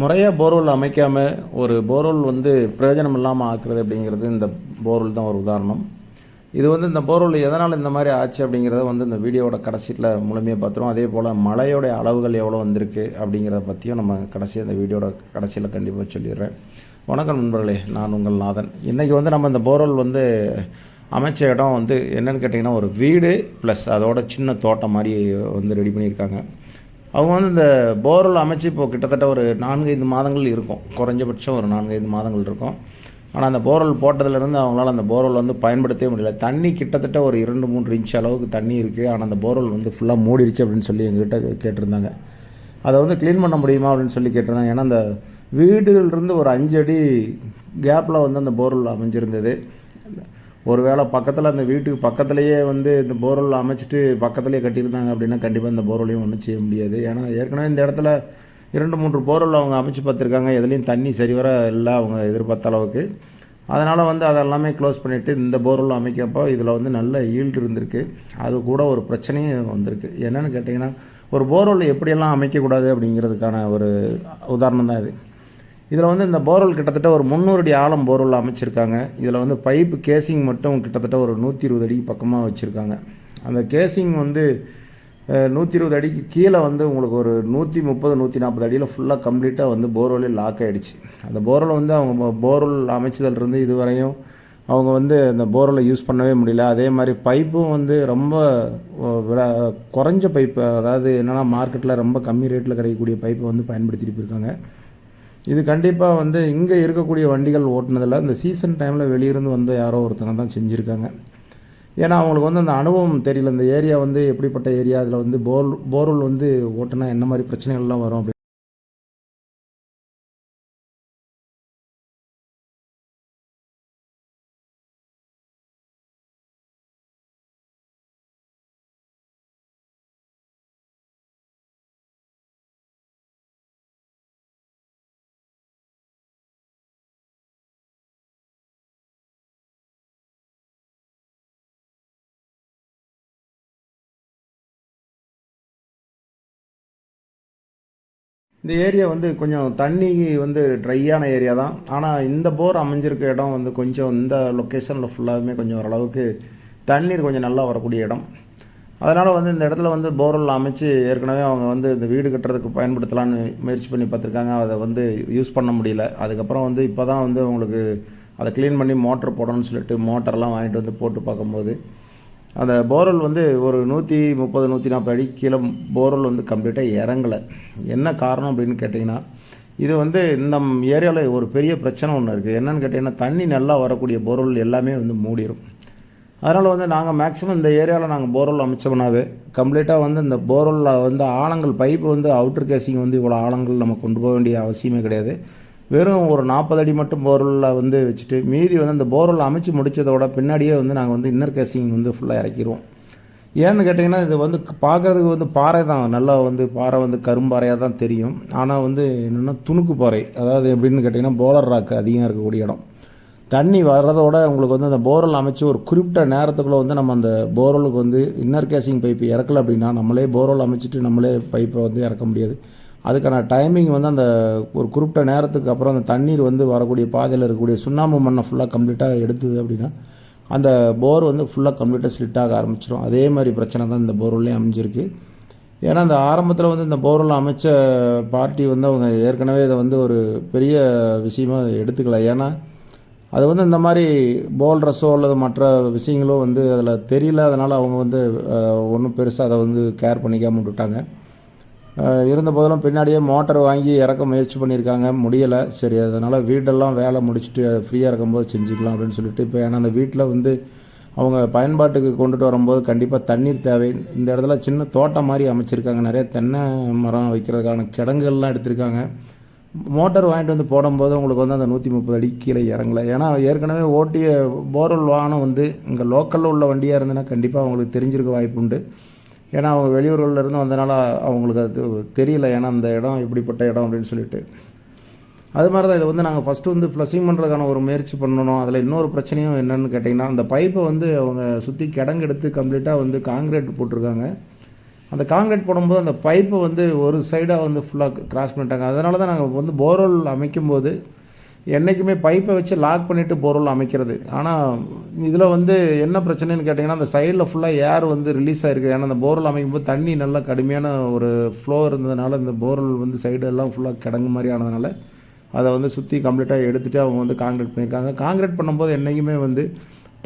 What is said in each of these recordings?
முறையாக போர்வெல் அமைக்காமல் ஒரு போர்வெல் வந்து பிரயோஜனம் இல்லாமல் ஆக்குறது அப்படிங்கிறது இந்த போர்வெல் தான் ஒரு உதாரணம். இது வந்து இந்த போர்வெல் எதனால் இந்த மாதிரி ஆச்சு அப்படிங்கிறத வந்து இந்த வீடியோவோட கடைசியில் முழுமையாக பார்த்துருவோம். அதே போல் மழையோடைய அளவுகள் எவ்வளோ வந்திருக்கு அப்படிங்கிறத பற்றியும் நம்ம கடைசியாக இந்த வீடியோட கடைசியில் கண்டிப்பாக சொல்லிடுறேன். வணக்கம் நண்பர்களே நான் உங்கள் நாதன். இன்றைக்கி வந்து நம்ம இந்த போர்வெல் வந்து அமைச்ச இடம் வந்து என்னென்னு கேட்டிங்கன்னா ஒரு வீடு ப்ளஸ் அதோட சின்ன தோட்டம் மாதிரி வந்து ரெடி பண்ணியிருக்காங்க. அவங்க வந்து இந்த போர்வெல் அமைச்சு இப்போ கிட்டத்தட்ட ஒரு நான்கைந்து மாதங்கள் இருக்கும். குறைஞ்சபட்சம் ஒரு நான்கைந்து மாதங்கள் இருக்கும். ஆனால் அந்த போர்வெல் போட்டதுலேருந்து அவங்களால அந்த போர்வெல் வந்து பயன்படுத்தவே முடியல. தண்ணி கிட்டத்தட்ட ஒரு இரண்டு மூன்று இன்ச் அளவுக்கு தண்ணி இருக்குது ஆனால் அந்த போர்வெல் வந்து ஃபுல்லாக மூடிடுச்சு அப்படின்னு சொல்லி எங்ககிட்ட கேட்டிருந்தாங்க. அதை வந்து க்ளீன் பண்ண முடியுமா அப்படின்னு சொல்லி கேட்டிருந்தாங்க. ஏன்னா அந்த வீடுகளிலிருந்து ஒரு அஞ்சு அடி கேப்பில் வந்து அந்த போர்வெல் அமைஞ்சிருந்தது. ஒருவேளை பக்கத்தில் அந்த வீட்டுக்கு பக்கத்துலேயே வந்து இந்த போர்வெல் அமைச்சிட்டு பக்கத்துலேயே கட்டியிருந்தாங்க அப்படின்னா கண்டிப்பாக இந்த போர்வெலையும் ஒன்றும் செய்ய முடியாது. ஏன்னா ஏற்கனவே இந்த இடத்துல இரண்டு மூன்று போர்வெல் அவங்க அமைச்சு பார்த்துருக்காங்க. எதுலேயும் தண்ணி சரிவர இல்லை அவங்க எதிர்பார்த்த அளவுக்கு. அதனால் வந்து அதெல்லாமே க்ளோஸ் பண்ணிவிட்டு இந்த போர்வெல் அமைக்கப்போ இதில் வந்து நல்ல ஈல்டு இருந்திருக்கு. அது கூட ஒரு பிரச்சனையும் வந்திருக்கு. என்னென்னு கேட்டிங்கன்னா ஒரு போர்வெல் எப்படியெல்லாம் அமைக்கக்கூடாது அப்படிங்கிறதுக்கான ஒரு உதாரணம் தான் இது. இதில் வந்து இந்த போர்வெல் கிட்டத்தட்ட ஒரு முந்நூறு அடி ஆழம் போர்வெல் அமைச்சிருக்காங்க. இதில் வந்து பைப்பு கேசிங் மட்டும் கிட்டத்தட்ட ஒரு நூற்றி இருபது அடிக்கு பக்கமாக வச்சுருக்காங்க. அந்த கேசிங் வந்து நூற்றி இருபது அடிக்கு கீழே வந்து உங்களுக்கு ஒரு நூற்றி முப்பது நூற்றி நாற்பது அடியில் ஃபுல்லாக கம்ப்ளீட்டாக வந்து போர்வெல்லே லாக் ஆகிடுச்சு அந்த போர்வெல் வந்து அவங்க போர்வெல் அமைச்சதிலிருந்து இதுவரையும் அவங்க வந்து அந்த போர்வெலை யூஸ் பண்ணவே முடியல. அதே மாதிரி பைப்பும் வந்து ரொம்ப குறைஞ்ச பைப்பு அதாவது என்னென்னா மார்க்கெட்டில் ரொம்ப கம்மி ரேட்டில் கிடைக்கக்கூடிய பைப்பை வந்து பயன்படுத்திட்டு போயிருக்காங்க. இது கண்டிப்பாக வந்து இங்கே இருக்கக்கூடிய வண்டிகள் ஓட்டினதில் இந்த சீசன் டைமில் வெளியிருந்து வந்து யாரோ ஒருத்தங்க தான் செஞ்சுருக்காங்க. ஏன்னா அவங்களுக்கு வந்து அந்த அனுபவம் தெரியல. இந்த ஏரியா வந்து எப்படிப்பட்ட ஏரியா அதில் வந்து போர் போர்வெல் வந்து ஓட்டுனா என்ன மாதிரி பிரச்சனைகள்லாம் வரும் அப்படின்னு இந்த ஏரியா வந்து கொஞ்சம் தண்ணி வந்து ட்ரையான ஏரியா தான். ஆனால் இந்த போர் அமைஞ்சிருக்க இடம் வந்து கொஞ்சம் இந்த லொக்கேஷனில் ஃபுல்லாகவுமே கொஞ்சம் ஓரளவுக்கு தண்ணீர் கொஞ்சம் நல்லா வரக்கூடிய இடம். அதனால் வந்து இந்த இடத்துல வந்து போர்வெல் அமைச்சு ஏற்கனவே அவங்க வந்து இந்த வீடு கட்டுறதுக்கு பயன்படுத்தலான்னு முயற்சி பண்ணி பார்த்துருக்காங்க. அதை வந்து யூஸ் பண்ண முடியல. அதுக்கப்புறம் வந்து இப்போ தான் வந்து அவங்களுக்கு அதை க்ளீன் பண்ணி மோட்டர் போடணும்னு சொல்லிட்டு மோட்டர்லாம் வாங்கிட்டு வந்து போட்டு பார்க்கும்போது அந்த போர்வெல் வந்து ஒரு நூற்றி முப்பது நூற்றி நாற்பது அடி கீழே போரல் வந்து கம்ப்ளீட்டாக இறங்கலை. என்ன காரணம் அப்படின்னு கேட்டிங்கன்னா இது வந்து இந்த ஏரியாவில் ஒரு பெரிய பிரச்சனை ஒன்று இருக்குது என்னென்னு கேட்டிங்கன்னா தண்ணி நல்லா வரக்கூடிய போர்வெல் எல்லாமே வந்து மூடிடும் அதனால் வந்து நாங்கள் மேக்ஸிமம் இந்த ஏரியாவில் நாங்கள் போர்வெல் அமைச்சோம்னாவே கம்ப்ளீட்டாக வந்து இந்த போர்வெல்லில் வந்து ஆழங்கள் பைப்பு வந்து அவுட்டர் கேசிங் வந்து இவ்வளோ ஆழங்கள் நம்ம கொண்டு போக வேண்டிய அவசியமே கிடையாது. வெறும் ஒரு நாற்பது அடி மட்டும் போர்வெல்லில் வந்து வச்சுட்டு மீதி வந்து அந்த போர்வெல் அமைச்சு முடித்ததோட பின்னாடியே வந்து நாங்கள் வந்து இன்னர் கேசிங் வந்து ஃபுல்லாக இறக்கிடுவோம் ஏன்னு கேட்டிங்கன்னா இது வந்து பார்க்கறதுக்கு வந்து பாறை தான். நல்லா வந்து பாறை வந்து கரும்பாறையாக தான் தெரியும். ஆனால் வந்து என்னென்னா துணுக்கு பாறை. அதாவது எப்படின்னு கேட்டிங்கன்னா போலர் ராக்கு அதிகம் இருக்கக்கூடிய இடம். தண்ணி வர்றதோட உங்களுக்கு வந்து அந்த போரல் அமைச்சு ஒரு குறிப்பிட்ட நேரத்துக்குள்ளே வந்து நம்ம அந்த போரலுக்கு வந்து இன்னர் கேசிங் பைப்பு இறக்கலை அப்படின்னா நம்மளே போரல் அமைச்சிட்டு நம்மளே பைப்பை வந்து இறக்க முடியாது. அதுக்கான டைமிங் வந்து அந்த ஒரு குறிப்பிட்ட நேரத்துக்கு அப்புறம் அந்த தண்ணீர் வந்து வரக்கூடிய பாதையில் இருக்கக்கூடிய சுண்ணாம்பு மண்ணை ஃபுல்லாக கம்ப்ளீட்டாக எடுத்தது அப்படின்னா அந்த போர் வந்து ஃபுல்லாக கம்ப்ளீட்டாக ஸ்லிட் ஆக ஆரம்பிச்சிடும் அதே மாதிரி பிரச்சனை தான் இந்த போர்வெல்லையும் அமைஞ்சிருக்கு. ஏன்னா அந்த ஆரம்பத்தில் வந்து இந்த போர்வெல் அமைச்ச பார்ட்டி வந்து அவங்க ஏற்கனவே இதை வந்து ஒரு பெரிய விஷயமாக எடுத்துக்கல. ஏன்னா அது வந்து இந்த மாதிரி போல்ட்ரஸோ அல்லது மற்ற விஷயங்களோ வந்து அதில் தெரியல. அதனால் அவங்க வந்து ஒன்றும் பெருசாக அதை வந்து கேர் பண்ணிக்காமல் விட்டுட்டாங்க. இருந்த போதிலும் பின்னாடியே மோட்டர் வாங்கி இறக்க முயற்சி பண்ணியிருக்காங்க. முடியலை. சரி அதனால் வீடெல்லாம் வேலை முடிச்சுட்டு ஃப்ரீயாக இருக்கும்போது செஞ்சுக்கலாம் அப்படின்னு சொல்லிட்டு இப்போ ஏன்னா அந்த வீட்டில் வந்து அவங்க பயன்பாட்டுக்கு கொண்டுட்டு வரும்போது கண்டிப்பாக தண்ணீர் தேவை. இந்த இடத்துல சின்ன தோட்டம் மாதிரி அமைச்சிருக்காங்க. நிறைய தென்னை மரம் வைக்கிறதுக்கான கிடங்குகள்லாம் எடுத்திருக்காங்க. மோட்டர் வாங்கிட்டு வந்து போடும்போது உங்களுக்கு வந்து அந்த நூற்றி முப்பது அடி கீழே இறங்கலை. ஏன்னா ஏற்கனவே ஓட்டிய போர்வெல் வாகனம் வந்து இங்கே லோக்கலில் உள்ள வண்டியாக இருந்ததுன்னா கண்டிப்பாக அவங்களுக்கு தெரிஞ்சிருக்க வாய்ப்பு உண்டு. ஏன்னா அவங்க வெளியூர்களில் இருந்து வந்தனால அவங்களுக்கு அது தெரியல ஏன்னா அந்த இடம் எப்படிப்பட்ட இடம் அப்படின்னு சொல்லிட்டு. அது மாதிரி தான் இதை வந்து நாங்கள் ஃபஸ்ட்டு வந்து ஃப்ளஷிங் பண்ணுறதுக்கான ஒரு முயற்சி பண்ணணும். அதில் இன்னொரு பிரச்சனையும் என்னென்னு கேட்டிங்கன்னா அந்த பைப்பை வந்து அவங்க சுற்றி கிடங்கு எடுத்து கம்ப்ளீட்டாக வந்து காங்கிரீட் போட்டிருக்காங்க. அந்த காங்கிரீட் போடும்போது அந்த பைப்பு வந்து ஒரு சைடாக வந்து ஃபுல்லாக கிராஸ் பண்ணிட்டாங்க. அதனால தான் நாங்கள் வந்து போர்வெல் அமைக்கும்போது என்றைக்குமே பைப்பை வச்சு லாக் பண்ணிவிட்டு போர்வெல் அமைக்கிறது. ஆனால் இதில் வந்து என்ன பிரச்சனைன்னு கேட்டிங்கன்னா அந்த சைடில் ஃபுல்லாக ஏர் வந்து ரிலீஸ் ஆகிருக்குது ஏன்னா அந்த போர்வெல் அமைக்கும்போது தண்ணி நல்லா கடுமையான ஒரு ஃப்ளோ இருந்ததுனால இந்த போர்வெல் வந்து சைடு எல்லாம் ஃபுல்லாக கிடங்கு மாதிரி ஆனதுனால அதை வந்து சுற்றி கம்ப்ளீட்டாக எடுத்துகிட்டு அவங்க வந்து காங்கிரீட் பண்ணியிருக்காங்க. காங்கிரீட் பண்ணும்போது என்றைக்குமே வந்து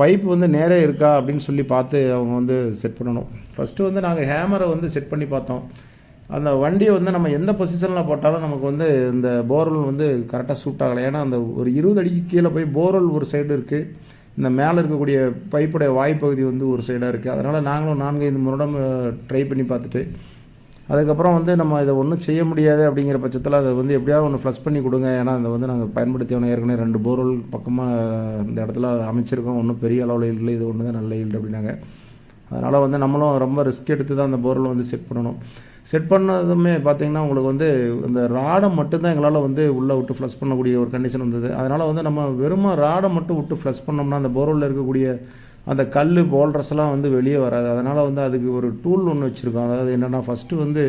பைப் வந்து நேரே இருக்கா அப்படின்னு சொல்லி பார்த்து அவங்க வந்து செட் பண்ணணும். ஃபஸ்ட்டு வந்து நாங்கள் ஹேமரை வந்து செட் பண்ணி பார்த்தோம். அந்த வண்டியை வந்து நம்ம எந்த பொசிஷனில் போட்டாலும் நமக்கு வந்து இந்த போர்வெல் வந்து கரெக்டாக சூட் ஆகலை. ஏன்னா அந்த ஒரு இருபது அடிக்கு கீழே போய் போர்வெல் ஒரு சைடு இருக்குது இந்த மேலே இருக்கக்கூடிய பைப்புடைய வாய்ப்பகுதி வந்து ஒரு சைடாக இருக்குது அதனால் நாங்களும் நான்கு ஐந்து முறைடம் ட்ரை பண்ணி பார்த்துட்டு அதுக்கப்புறம் வந்து நம்ம இதை ஒன்றும் செய்ய முடியாது அப்படிங்கிற பட்சத்தில் அதை வந்து எப்படியாவது ஒன்று ஃப்ளஷ் பண்ணி கொடுங்க. ஏன்னா அதை வந்து நாங்கள் பயன்படுத்தியவன ஏற்கனவே ரெண்டு போர்வெல் பக்கமாக இந்த இடத்துல அமைச்சிருக்கோம். ஒன்றும் பெரிய அளவில் இல்லை. இது ஒன்று தான் நல்ல இல்லை அப்படின்னாங்க. அதனால் வந்து நம்மளும் ரொம்ப ரிஸ்க் எடுத்து தான் அந்த போர்வெல் வந்து செட் பண்ணணும். செட் பண்ணதுமே பார்த்தீங்கன்னா உங்களுக்கு வந்து இந்த ராடை மட்டும்தான் எங்களால் வந்து உள்ளே விட்டு ஃப்ளஷ் பண்ணக்கூடிய ஒரு கண்டிஷன் வந்தது. அதனால் வந்து நம்ம வெறும் ராடை மட்டும் விட்டு ஃப்ளஷ் பண்ணோம்னா அந்த போர்வெல்லில் இருக்கக்கூடிய அந்த கல் போல்ட்ரஸ்லாம் வந்து வெளியே வராது. அதனால் வந்து அதுக்கு ஒரு டூல் ஒன்று வச்சுருக்கோம். அதாவது என்னென்னா ஃபஸ்ட்டு வந்து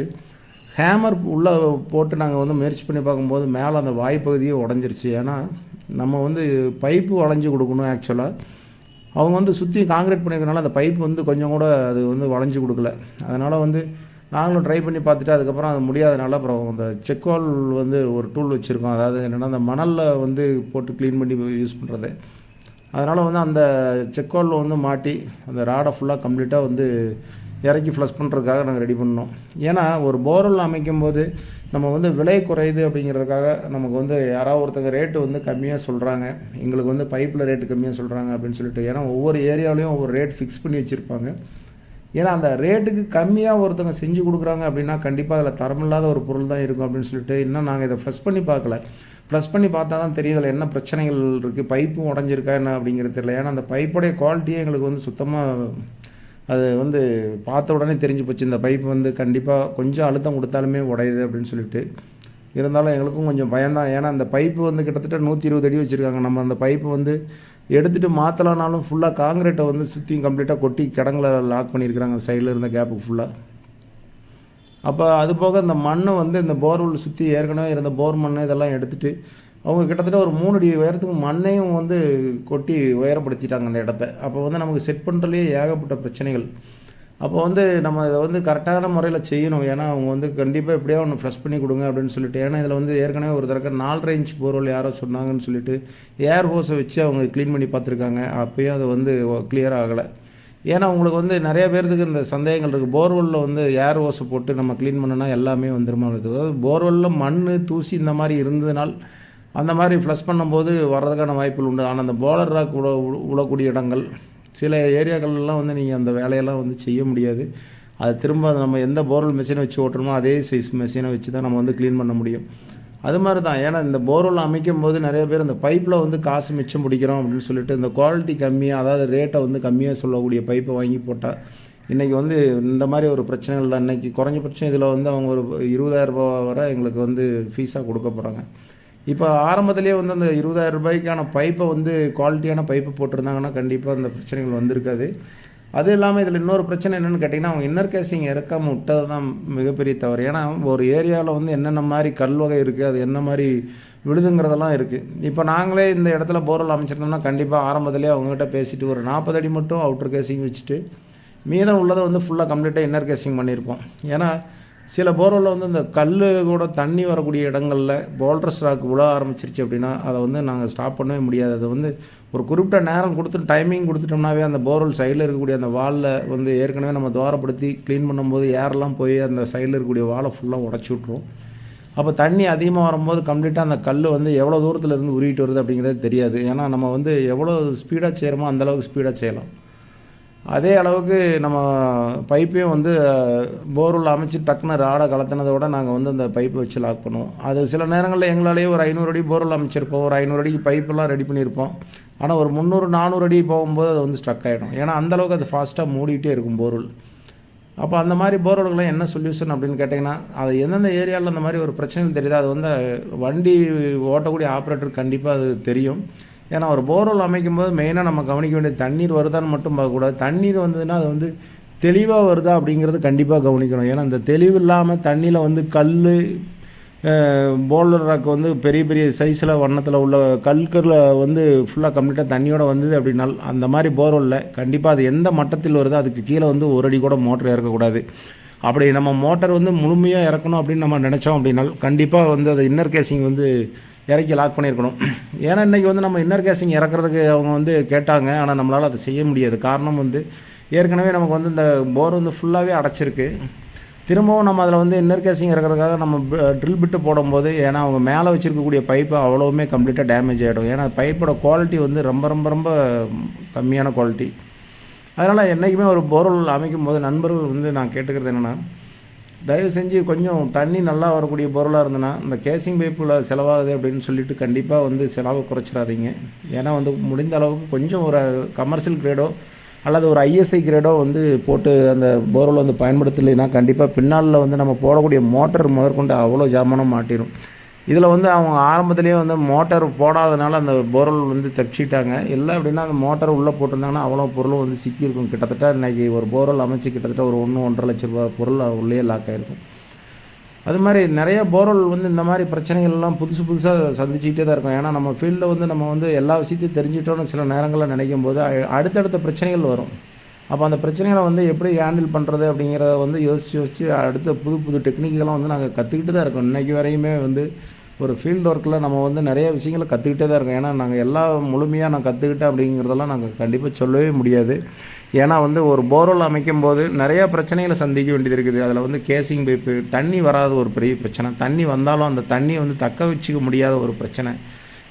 ஹேமர் உள்ளே போட்டு நாங்கள் வந்து முயற்சி பண்ணி பார்க்கும்போது மேலே அந்த வாய்ப்பகுதியே உடஞ்சிருச்சு. ஏன்னா நம்ம வந்து பைப்பு வளைஞ்சு கொடுக்கணும் ஆக்சுவலாக அவங்க வந்து சுற்றி காங்கிரீட் பண்ணியிருக்கனால அந்த பைப் வந்து கொஞ்சம் கூட அது வந்து வளைஞ்சு கொடுக்கல. அதனால் வந்து நாங்களும் ட்ரை பண்ணி பார்த்துட்டு அதுக்கப்புறம் அது முடியாதனால அப்புறம் அந்த செக்கோல் வந்து ஒரு டூல் வச்சுருக்கோம். அதாவது என்னென்னா அந்த மணலில் வந்து போட்டு க்ளீன் பண்ணி யூஸ் பண்ணுறது அதனால் வந்து அந்த செக்கோலில் வந்து மாட்டி அந்த ராடை ஃபுல்லாக கம்ப்ளீட்டாக வந்து இறக்கி ஃப்ளஷ் பண்ணுறதுக்காக நாங்கள் ரெடி பண்ணோம். ஏன்னா ஒரு போர்வெல் அமைக்கும் போது நம்ம வந்து விலை குறையுது அப்படிங்கிறதுக்காக நமக்கு வந்து யாராவது ஒருத்தங்க ரேட்டு வந்து கம்மியாக சொல்கிறாங்க எங்களுக்கு வந்து பைப்பில் ரேட்டு கம்மியாக சொல்கிறாங்க அப்படின்னு சொல்லிட்டு. ஏன்னா ஒவ்வொரு ஏரியாவிலையும் ஒவ்வொரு ரேட் ஃபிக்ஸ் பண்ணி வச்சுருப்பாங்க. ஏன்னா அந்த ரேட்டுக்கு கம்மியாக ஒருத்தங்க செஞ்சு கொடுக்குறாங்க அப்படின்னா கண்டிப்பாக அதில் தரமில்லாத ஒரு பொருள் தான் இருக்கும் அப்படின்னு சொல்லிட்டு இன்னும் நாங்கள் இதை ஃப்ளஷ் பண்ணி பார்க்கல. ப்ளஸ் பண்ணி பார்த்தா தான் தெரியுது அதில் என்ன பிரச்சனைகள் இருக்குது பைப்பும் உடஞ்சிருக்கா என்ன அப்படிங்கிறது தெரியல. ஏன்னா அந்த பைப்புடைய குவாலிட்டியே எங்களுக்கு வந்து சுத்தமாக அது வந்து பார்த்த உடனே தெரிஞ்சு போச்சு. இந்த பைப் வந்து கண்டிப்பாக கொஞ்சம் அழுத்தம் கொடுத்தாலுமே உடையுது அப்படின்னு சொல்லிட்டு. இருந்தாலும் எங்களுக்கும் கொஞ்சம் பயம்தான் ஏன்னா அந்த பைப்பு வந்து கிட்டத்தட்ட நூற்றி இருபது அடி வச்சுருக்காங்க. நம்ம அந்த பைப்பு வந்து எடுத்துகிட்டு மாற்றலானாலும் ஃபுல்லாக காங்கிரீட்டை வந்து சுற்றியும் கம்ப்ளீட்டாக கொட்டி கிடங்களை லாக் பண்ணியிருக்கிறாங்க. சைடில் இருந்த கேப்புக்கு ஃபுல்லாக அப்போ அது போக இந்த மண் வந்து இந்த போர்வெல் சுற்றி ஏற்கனவே இருந்த போர் மண் இதெல்லாம் எடுத்துகிட்டு அவங்க கிட்டத்தட்ட ஒரு மூணு அடி உயரத்துக்கு மண்ணையும் வந்து கொட்டி உயரப்படுத்திட்டாங்க அந்த இடத்த. அப்போ வந்து நமக்கு செட் பண்ணுறதுலேயே ஏகப்பட்ட பிரச்சனைகள். அப்போ வந்து நம்ம இதை வந்து கரெக்டான முறையில் செய்யணும். ஏன்னா அவங்க வந்து கண்டிப்பாக எப்படியோ ஒன்று ஃப்ரெஷ் பண்ணி கொடுங்க அப்படின்னு சொல்லிட்டு ஏன்னா இதில் வந்து ஏற்கனவே ஒரு தடவை நாலரை இன்ச் போர்வெல் யாரோ சொன்னாங்கன்னு சொல்லிட்டு ஏர் ஹோஸை வச்சு அவங்க க்ளீன் பண்ணி பார்த்துருக்காங்க. அப்போயும் அது வந்து கிளியர் ஆகலை. ஏன்னா உங்களுக்கு வந்து நிறைய பேர்த்துக்கு இந்த சந்தேகங்கள் இருக்குது போர்வெல்லில் வந்து ஏர் ஓஸை போட்டு நம்ம க்ளீன் பண்ணனா எல்லாமே வந்துருமா அதாவது போர்வெல்லில் மண் தூசி இந்த மாதிரி இருந்ததுனால் அந்த மாதிரி ஃப்ளஷ் பண்ணும்போது வர்றதுக்கான வாய்ப்புகள் உண்டு. ஆனால் அந்த போலர் ராக் உழ உழக்கூடிய இடங்கள் சில ஏரியாக்கள்லாம் வந்து நீங்கள் அந்த வேலையெல்லாம் வந்து செய்ய முடியாது. அது திரும்ப நம்ம எந்த போர்வெல் மிஷினை வச்சு ஓட்டுறோமோ அதே சைஸ் மிஷினை வச்சு தான் நம்ம வந்து க்ளீன் பண்ண முடியும். அது மாதிரி தான் ஏன்னா இந்த போர்வெல் அமைக்கும் போது நிறைய பேர் இந்த பைப்பில் வந்து காசு மிச்சம் பிடிக்கிறோம் அப்படின்னு சொல்லிட்டு இந்த குவாலிட்டி கம்மியாக அதாவது ரேட்டை வந்து கம்மியாக சொல்லக்கூடிய பைப்பை வாங்கி போட்டால் இன்றைக்கி வந்து இந்த மாதிரி ஒரு பிரச்சனைகள் தான். இன்றைக்கி குறைஞ்சபட்சம் இதில் வந்து அவங்க ஒரு இருபதாயிரம் ரூபா வர எங்களுக்கு வந்து ஃபீஸாக கொடுக்க போகிறாங்க இப்போ ஆரம்பத்திலேயே வந்து அந்த இருபதாயிரம் ரூபாய்க்கான பைப்பை வந்து குவாலிட்டியான பைப்பை போட்டிருந்தாங்கன்னா கண்டிப்பாக அந்த பிரச்சனைகள் வந்திருக்காது. அது இல்லாமல் இதில் இன்னொரு பிரச்சனை என்னென்னு கேட்டிங்கன்னா அவங்க இன்னர் கேசிங் இறக்காமல் விட்டது தான் மிகப்பெரிய தவறு. ஏன்னா ஒரு ஏரியாவில் வந்து என்னென்ன மாதிரி கல் வகை இருக்குது அது என்ன மாதிரி விழுதுங்கிறதெல்லாம் இருக்குது இப்போ நாங்களே இந்த இடத்துல போர்வெல் அமைச்சிருந்தோம்னா கண்டிப்பாக ஆரம்பத்திலே அவங்ககிட்ட பேசிட்டு ஒரு நாற்பது அடி மட்டும் அவுட்டர் கேசிங் வச்சுட்டு மீதம் உள்ளதை வந்து ஃபுல்லாக கம்ப்ளீட்டாக இன்னர் கேசிங் பண்ணியிருப்போம். ஏன்னா சில போர்வெல்லில் வந்து இந்த கல் கூட தண்ணி வரக்கூடிய இடங்களில் போல்டர் ஸ்டாக் விழ ஆரம்பிச்சிருச்சு அப்படின்னா அதை வந்து நாங்கள் ஸ்டாப் பண்ணவே முடியாது. அதை வந்து ஒரு குறிப்பிட்ட நேரம் கொடுத்து டைமிங் கொடுத்துட்டோம்னாவே அந்த போர்வெல் சைடில் இருக்கக்கூடிய அந்த வாலில் வந்து ஏற்கனவே நம்ம துவாரப்படுத்தி க்ளீன் பண்ணும்போது ஏரெல்லாம் போய் அந்த சைடில் இருக்கக்கூடிய வாலை ஃபுல்லாக உடச்சி விட்ருவோம் அப்போ தண்ணி அதிகமாக வரும்போது கம்ப்ளீட்டாக அந்த கல் வந்து எவ்வளோ தூரத்தில் இருந்து உருகிட்டு வருது அப்படிங்கிறது தெரியாது. ஏன்னா நம்ம வந்து எவ்வளோ ஸ்பீடாக செய்கிறோமோ அந்தளவுக்கு ஸ்பீடாக செய்யலாம். அதே அளவுக்கு நம்ம பைப்பையும் வந்து போர்வெல் அமைச்சு டக்குன்னு ராடை கலத்தினதோட நாங்கள் வந்து அந்த பைப்பை வச்சு லாக் பண்ணுவோம். அது சில நேரங்களில் எங்களாலேயே ஒரு ஐநூறு அடி போர்வெல் அமைச்சிருப்போம். ஒரு ஐநூறு அடிக்கு பைப்பெல்லாம் ரெடி பண்ணியிருப்போம். ஆனால் ஒரு முந்நூறு நானூறு அடி போகும்போது அது வந்து ஸ்ட்ரக் ஆகிடும் ஏன்னா அந்தளவுக்கு அது ஃபாஸ்ட்டாக மூடிகிட்டே இருக்கும் போர்வெல். அப்போ அந்த மாதிரி போர்வெல்கெலாம் என்ன சொல்யூஷன் அப்படின்னு கேட்டிங்கன்னா அது எந்தெந்த ஏரியாவில் அந்த மாதிரி ஒரு பிரச்சனைகள் தெரியுதோ அது வந்து வண்டி ஓட்டக்கூடிய ஆப்ரேட்டர் கண்டிப்பாக அது தெரியும். ஏன்னா ஒரு போர்வெல் அமைக்கும் போது மெயினாக நம்ம கவனிக்க வேண்டிய தண்ணீர் வருதான்னு மட்டும் பார்க்கக்கூடாது. தண்ணீர் வந்ததுன்னா அது வந்து தெளிவாக வருதா அப்படிங்கிறது கண்டிப்பாக கவனிக்கணும். ஏன்னா அந்த தெளிவு இல்லாமல் தண்ணியில் வந்து கல் போல்டர் ராக் வந்து பெரிய பெரிய சைஸில் வண்ணத்தில் உள்ள கல்கரில் வந்து ஃபுல்லாக கம்ப்ளீட்டாக தண்ணியோட வந்தது அப்படின்னால் அந்த மாதிரி போர்வெல்ல கண்டிப்பாக அது எந்த மட்டத்தில் வருதோ அதுக்கு கீழே வந்து ஒரு அடி கூட மோட்டர் இறக்கக்கூடாது. அப்படி நம்ம மோட்டர் வந்து முழுமையாக இறக்கணும் அப்படின்னு நம்ம நினச்சோம் அப்படின்னால் கண்டிப்பாக வந்து அது இன்னர் கேசிங் வந்து இறக்கி லாக் பண்ணியிருக்கணும். ஏன்னா இன்றைக்கி வந்து நம்ம இன்னர் கேசிங் இறக்குறதுக்கு அவங்க வந்து கேட்டாங்க. ஆனால் நம்மளால் அதை செய்ய முடியாது. காரணம் வந்து ஏற்கனவே நமக்கு வந்து இந்த போர் வந்து ஃபுல்லாகவே அடைச்சிருக்கு. திரும்பவும் நம்ம அதில் வந்து இன்னர் கேசிங் இறக்குறதுக்காக நம்ம ட்ரில் பிட்டு போடும்போது ஏன்னா அவங்க மேலே வச்சுருக்கக்கூடிய பைப்பு அவ்வளோவுமே கம்ப்ளீட்டாக டேமேஜ் ஆகிடும் ஏன்னா பைப்போட குவாலிட்டி வந்து ரொம்ப ரொம்ப ரொம்ப கம்மியான குவாலிட்டி அதனால் என்றைக்குமே ஒரு போர்வெல் அமைக்கும் போது நண்பர்கள் வந்து நான் கேட்டுக்கிறது என்னென்னா தயவு செஞ்சு கொஞ்சம் தண்ணி நல்லா வரக்கூடிய பொருளாக இருந்ததுன்னா இந்த கேசிங் பைப்பில் செலவாகுது அப்படின்னு சொல்லிட்டு கண்டிப்பாக வந்து செலவை குறைச்சிடாதீங்க. ஏன்னா வந்து முடிந்த அளவுக்கு கொஞ்சம் ஒரு கமர்ஷியல் கிரேடோ அல்லது ஒரு ஐஎஸ்ஐ கிரேடோ வந்து போட்டு அந்த போர்வெல் வந்து பயன்படுத்தலைன்னா கண்டிப்பாக பின்னாளில் வந்து நம்ம போடக்கூடிய மோட்டர் முதற்கொண்டு அவ்வளோ ஜாமானம் மாட்டிடும் இதில் வந்து அவங்க ஆரம்பத்திலேயே வந்து மோட்டார் போடாதனால அந்த பொருள் வந்து தப்பிச்சிட்டாங்க. இல்லை அப்படின்னா அந்த மோட்டார் உள்ளே போட்டிருந்தாங்கன்னா அவ்வளோ பொருளும் வந்து சிக்கியிருக்கும். கிட்டத்தட்ட இன்றைக்கி ஒரு போர்வெல் அமைச்சு கிட்டத்தட்ட ஒரு ஒன்று ஒன்றரை லட்ச ரூபா பொருள் உள்ளே லாக் ஆகிருக்கும் அது மாதிரி நிறைய போர்வெல் வந்து இந்த மாதிரி பிரச்சனைகள்லாம் புதுசு புதுசாக சந்திச்சுக்கிட்டே தான் இருக்கும். ஏன்னா நம்ம ஃபீல்டில் வந்து நம்ம வந்து எல்லா விஷயத்தையும் தெரிஞ்சிட்டோன்னு சில நேரங்களில் நினைக்கும் போது அடுத்தடுத்த பிரச்சனைகள் வரும். அப்போ அந்த பிரச்சனைகளை வந்து எப்படி ஹேண்டில் பண்ணுறது அப்படிங்கிறத வந்து யோசித்து யோசித்து அடுத்த புது புது டெக்னிக்கெல்லாம் வந்து நாங்கள் கற்றுக்கிட்டு தான் இருக்கோம். இன்றைக்கி வரையுமே வந்து ஒரு ஃபீல்டு ஒர்க்கில் நம்ம வந்து நிறைய விஷயங்களை கற்றுக்கிட்டே தான் இருக்கோம். ஏன்னா நாங்கள் எல்லா முழுமையாக நான் கற்றுக்கிட்டேன் அப்படிங்கிறதெல்லாம் நாங்கள் கண்டிப்பாக சொல்லவே முடியாது. ஏன்னா வந்து ஒரு போர்வெல் அமைக்கும் போது நிறையா பிரச்சனைகளை சந்திக்க வேண்டியது இருக்குது. அதில் வந்து கேசிங் பைப்பு தண்ணி வராத ஒரு பெரிய பிரச்சனை. தண்ணி வந்தாலும் அந்த தண்ணியை வந்து தக்க வச்சுக்க முடியாத ஒரு பிரச்சனை.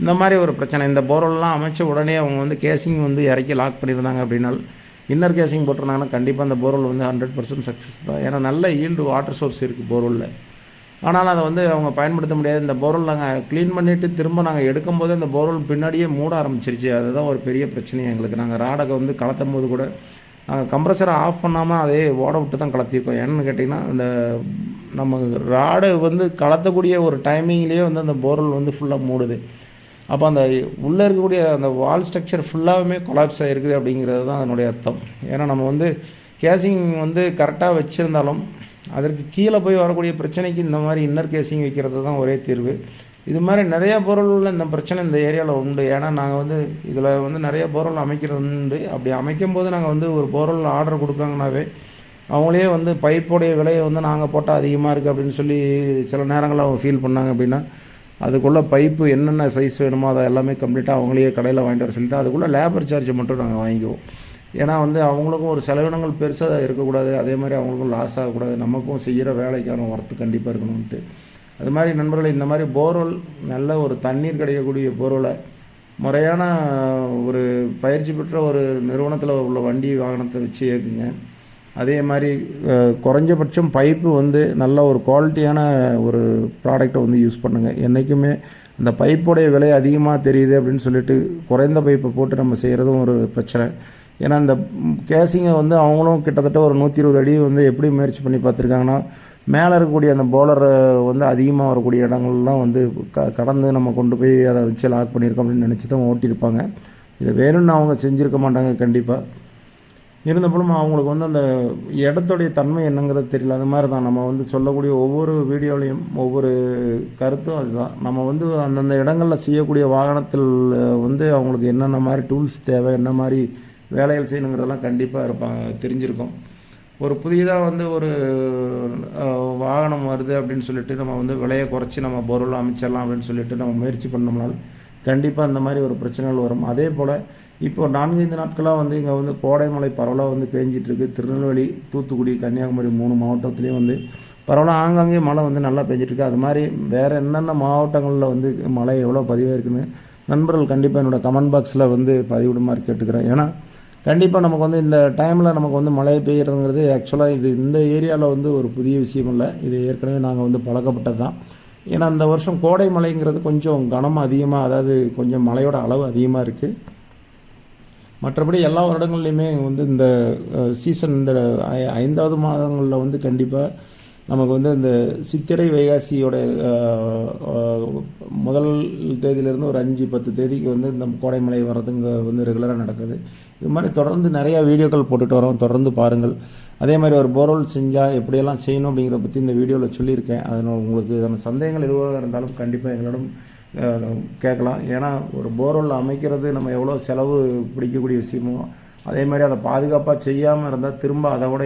இந்த மாதிரி ஒரு பிரச்சனை. இந்த போர்வெல்லாம் அமைச்ச உடனே அவங்க வந்து கேசிங் வந்து இறக்கி லாக் பண்ணியிருந்தாங்க அப்படின்னால் இன்னர் கேசிங் போட்டிருந்தாங்கன்னா கண்டிப்பாக அந்த போர்வெல் வந்து ஹண்ட்ரட் பர்சன்ட் சக்ஸஸ் தான். ஏன்னா நல்ல ஈல்டு வாட்டர் சோர்ஸ் இருக்குது போர்வெல்லில் ஆனாலும் அதை வந்து அவங்க பயன்படுத்த முடியாது. இந்த போர்வெல் நாங்கள் க்ளீன் பண்ணிவிட்டு திரும்ப நாங்கள் எடுக்கும்போது அந்த போர்வெல் பின்னாடியே மூட ஆரம்பிச்சிருச்சு. அதுதான் ஒரு பெரிய பிரச்சனை எங்களுக்கு. நாங்கள் ராடகை வந்து கலத்தும் போது கூட நாங்கள் கம்ப்ரஸரை ஆஃப் பண்ணாமல் அதே ஓட விட்டு தான் கலத்திருக்கோம். ஏன்னு கேட்டிங்கன்னா அந்த நம்ம ராடு வந்து கலத்தக்கூடிய ஒரு டைமிங்லேயே வந்து அந்த போர்வெல் வந்து ஃபுல்லாக மூடுது. அப்போ அந்த உள்ளே இருக்கக்கூடிய அந்த வால் ஸ்ட்ரக்சர் ஃபுல்லாகவுமே கொலாப்ஸ் ஆகிருக்குது அப்படிங்கிறது தான் அதனுடைய அர்த்தம். ஏன்னா நம்ம வந்து கேசிங் வந்து கரெக்டாக வச்சுருந்தாலும் அதற்கு கீழே போய் வரக்கூடிய பிரச்சனைக்கு இந்த மாதிரி இன்னர் கேசிங் வைக்கிறது தான் ஒரே தீர்வு. இது மாதிரி நிறைய பொருளில் இந்த பிரச்சனை இந்த ஏரியாவில் உண்டு. ஏன்னா நாங்கள் வந்து இதில் வந்து நிறைய பொருள் அமைக்கிறது உண்டு. அப்படி அமைக்கும் போது நாங்கள் வந்து ஒரு பொருள் ஆர்டர் கொடுக்காங்கனாவே அவங்களே வந்து பைப்போடைய விலையை வந்து நாங்கள் போட்டால் அதிகமாக இருக்குது அப்படின்னு சொல்லி சில நேரங்களில் அவங்க ஃபீல் பண்ணாங்க அப்படின்னா அதுக்குள்ளே பைப்பு என்னென்ன சைஸ் வேணுமோ அதை எல்லாமே கம்ப்ளீட்டாக அவங்களே கடையில் வாங்கிட்டு வர சொல்லிட்டு அதுக்குள்ளே லேபர் சார்ஜ் மட்டும் நாங்கள் வாங்கிக்குவோம். ஏன்னா வந்து அவங்களுக்கும் ஒரு செலவினங்கள் பெருசாக இருக்கக்கூடாது. அதே மாதிரி அவங்களுக்கும் லாஸ் ஆகக்கூடாது. நமக்கும் செய்கிற வேலைக்கான ஒர்த்து கண்டிப்பாக இருக்கணும்ன்ட்டு. அது மாதிரி நண்பர்களை இந்த மாதிரி போர்வெல் நல்ல ஒரு தண்ணீர் கிடைக்கக்கூடிய போர்வலை முறையான ஒரு பயிற்சி பெற்ற ஒரு நிறுவனத்தில் உள்ள வண்டி வாகனத்தை வச்சு இயக்குங்க. அதே மாதிரி குறைஞ்சபட்சம் பைப்பு வந்து நல்ல ஒரு குவாலிட்டியான ஒரு ப்ராடக்டை வந்து யூஸ் பண்ணுங்கள் என்றைக்குமே அந்த பைப்போடைய விலை அதிகமாக தெரியுது அப்படின்னு சொல்லிட்டு குறைந்த பைப்பை போட்டு நம்ம செய்கிறதும் ஒரு பிரச்சனை. ஏன்னா இந்த கேசிங்கை வந்து அவங்களும் கிட்டத்தட்ட ஒரு நூற்றி இருபது அடி வந்து எப்படி முயற்சி பண்ணி பார்த்துருக்காங்கன்னா மேலே இருக்கக்கூடிய அந்த போலர் வந்து அதிகமாக வரக்கூடிய இடங்கள்லாம் வந்து க கடந்து நம்ம கொண்டு போய் அதை வச்சு லாக் பண்ணியிருக்கோம் அப்படின்னு நினச்சி தான் ஓட்டியிருப்பாங்க. இதை வேணும்னு அவங்க செஞ்சுருக்க மாட்டாங்க கண்டிப்பாக இருந்தபோலும் அவங்களுக்கு வந்து அந்த இடத்துடைய தன்மை என்னங்கிறது தெரியல. அது மாதிரி தான் நம்ம வந்து சொல்லக்கூடிய ஒவ்வொரு வீடியோலையும் ஒவ்வொரு கருத்தும் அதுதான். நம்ம வந்து அந்தந்த இடங்களில் செய்யக்கூடிய வாகனத்தில் வந்து அவங்களுக்கு என்னென்ன மாதிரி டூல்ஸ் தேவை என்ன மாதிரி வேலைகள் செய்யணுங்கிறதெல்லாம் கண்டிப்பாக இருப்பாங்க தெரிஞ்சிருக்கும். ஒரு புதியதாக வந்து ஒரு வாகனம் வருது அப்படின்னு சொல்லிட்டு நம்ம வந்து விலையை குறைச்சி நம்ம பொருள் அமைச்சிடலாம் அப்படின்னு சொல்லிட்டு நம்ம முயற்சி பண்ணோம்னால் கண்டிப்பாக அந்த மாதிரி ஒரு பிரச்சனைகள் வரும். அதே போல் இப்போ நான்கைந்து நாட்களாக வந்து இங்கே வந்து கோடைமலை பரவலாக வந்து பேஞ்சிட்ருக்கு. திருநெல்வேலி தூத்துக்குடி கன்னியாகுமரி மூணு மாவட்டத்துலேயும் வந்து பரவலாக ஆங்காங்கே மழை வந்து நல்லா பெஞ்சிட்ருக்கு. அது மாதிரி வேறு என்னென்ன மாவட்டங்களில் வந்து மழை எவ்வளோ பதிவாக இருக்குன்னு நண்பர்கள் கண்டிப்பாக என்னோடய கமெண்ட் பாக்ஸில் வந்து பதிவிடுமாறு கேட்டுக்கிறேன். ஏன்னா கண்டிப்பாக நமக்கு வந்து இந்த டைமில் நமக்கு வந்து மழை பெய்கிறதுங்கிறது ஆக்சுவலாக இது இந்த ஏரியாவில் வந்து ஒரு புதிய விஷயம் இல்லை. இது ஏற்கனவே நாங்கள் வந்து பழக்கப்பட்டது தான். ஏன்னா இந்த வருஷம் கோடை மழைங்கிறது கொஞ்சம் கனம் அதிகமாக அதாவது கொஞ்சம் மழையோட அளவு அதிகமாக இருக்குது மற்றபடி எல்லா வருடங்கள்லையுமே வந்து இந்த சீசன் இந்த ஐந்தாவது மாதங்களில் வந்து கண்டிப்பாக நமக்கு வந்து இந்த சித்திரை வைகாசியோட முதல் தேதியிலேருந்து ஒரு அஞ்சு பத்து தேதிக்கு வந்து இந்த கோடைமலை வர்றதுங்க வந்து ரெகுலராக நடக்குது. இது மாதிரி தொடர்ந்து நிறையா வீடியோக்கள் போட்டுட்டு வரோம். தொடர்ந்து பாருங்கள். அதே மாதிரி ஒரு போர்வெல் செஞ்சால் எப்படியெல்லாம் செய்யணும் அப்படிங்கிறத பற்றி இந்த வீடியோவில் சொல்லியிருக்கேன். அதனால் உங்களுக்கு இதான சந்தேகங்கள் எதுவாக இருந்தாலும் கண்டிப்பாக எங்களிடம் கேட்கலாம். ஏன்னா ஒரு போர்வெல் அமைக்கிறது நம்ம எவ்வளோ செலவு பிடிக்கக்கூடிய விஷயமோ அதே மாதிரி அதை பாதுகாப்பாக செய்யாமல் இருந்தால் திரும்ப அதை விட